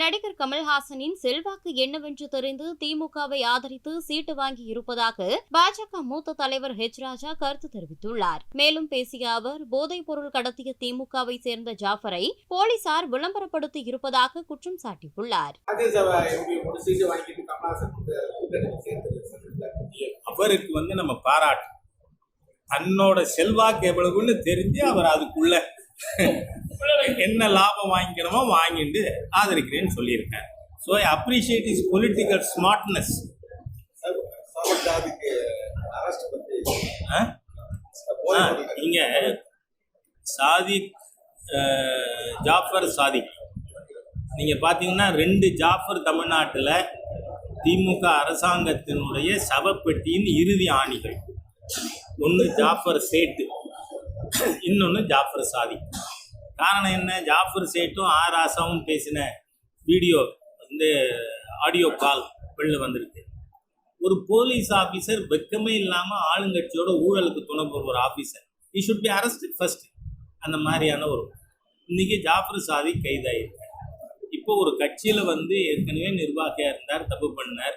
நடிகர் கமல்ஹாசனின் செல்வாக்கு என்னவென்று தெரிந்து திமுகவை ஆதரித்து சீட்டு வாங்கி இருப்பதாக பாஜக மூத்த தலைவர் ஹெச் ராஜா கருத்து தெரிவித்துள்ளார். மேலும் பேசிய அவர் போதைப் பொருள் கடத்திய திமுகவை சேர்ந்த ஜாஃபரை போலீசார் விளம்பரப்படுத்தி இருப்பதாக குற்றம் சாட்டியுள்ளார். அவருக்கு வந்து நம்ம பாராட்டு தன்னோட செல்வாக்கு எவ்வளவுன்னு தெரிஞ்சு அவர் அதுக்குள்ள என்ன லாபம் வாங்கிக்கணுமோ வாங்கிட்டு ஆதரிக்கிறேன்னு சொல்லியிருக்கார். So I appreciate is political smartness இங்க சாதிக் அஹ், ஜாஃபர் சாதிக். நீங்க பாத்தீங்கன்னா ரெண்டு ஜாஃபர் தமிழ்நாட்டில் திமுக அரசாங்கத்தினுடைய சவப்பெட்டியின் இறுதி ஆணிகள். ஒன்று ஜாஃபர் சேட்டு இன்னொன்று ஜாஃபர் சாதிக். காரணம் என்ன? ஜாஃபர் சேட்டும் ஆர் ஆசாவும் பேசின வீடியோ வந்து ஆடியோ கால் வெளில வந்திருக்கு. ஒரு போலீஸ் ஆஃபீஸர் வெக்கமே இல்லாமல் ஆளுங்கட்சியோட ஊழலுக்கு துணை போகிற ஒரு officer he should be arrest first அந்த மாதிரியான ஒரு இன்னைக்கு ஜாஃபர் சாதி கைதாயிருக்கார் இப்போ ஒரு கட்சியில் வந்து ஏற்கனவே நிர்வாகியாக இருந்தார் தப்பு பண்ணார்.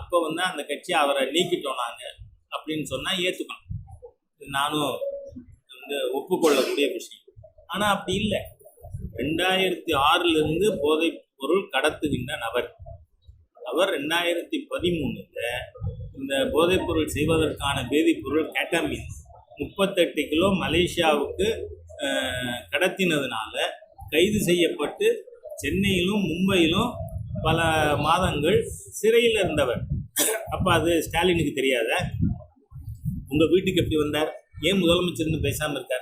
அப்போ வந்து அந்த கட்சி அவரை நீக்கிட்டோம் நாங்கள் அப்படின்னு சொன்னால் ஏற்றுக்கணும் இது நானும் வந்து ஒப்புக்கொள்ளக்கூடிய விஷயம். ஆனால் அப்படி இல்லை. ரெண்டாயிரத்தி ஆறிலிருந்து போதைப் பொருள் கடத்துகின்ற நபர். அவர் ரெண்டாயிரத்தி பதிமூணுல இந்த போதைப்பொருள் செய்வதற்கான வேதிப்பொருள் கேட்டமின் முப்பத்தெட்டு கிலோ மலேசியாவுக்கு கடத்தினதுனால கைது செய்யப்பட்டு சென்னையிலும் மும்பையிலும் பல மாதங்கள் சிறையில் இருந்தவர். அப்போ அது ஸ்டாலினுக்கு தெரியாத? உங்கள் வீட்டுக்கு எப்படி வந்தார்? ஏன் முதலமைச்சர்னு பேசாமல் இருக்கார்?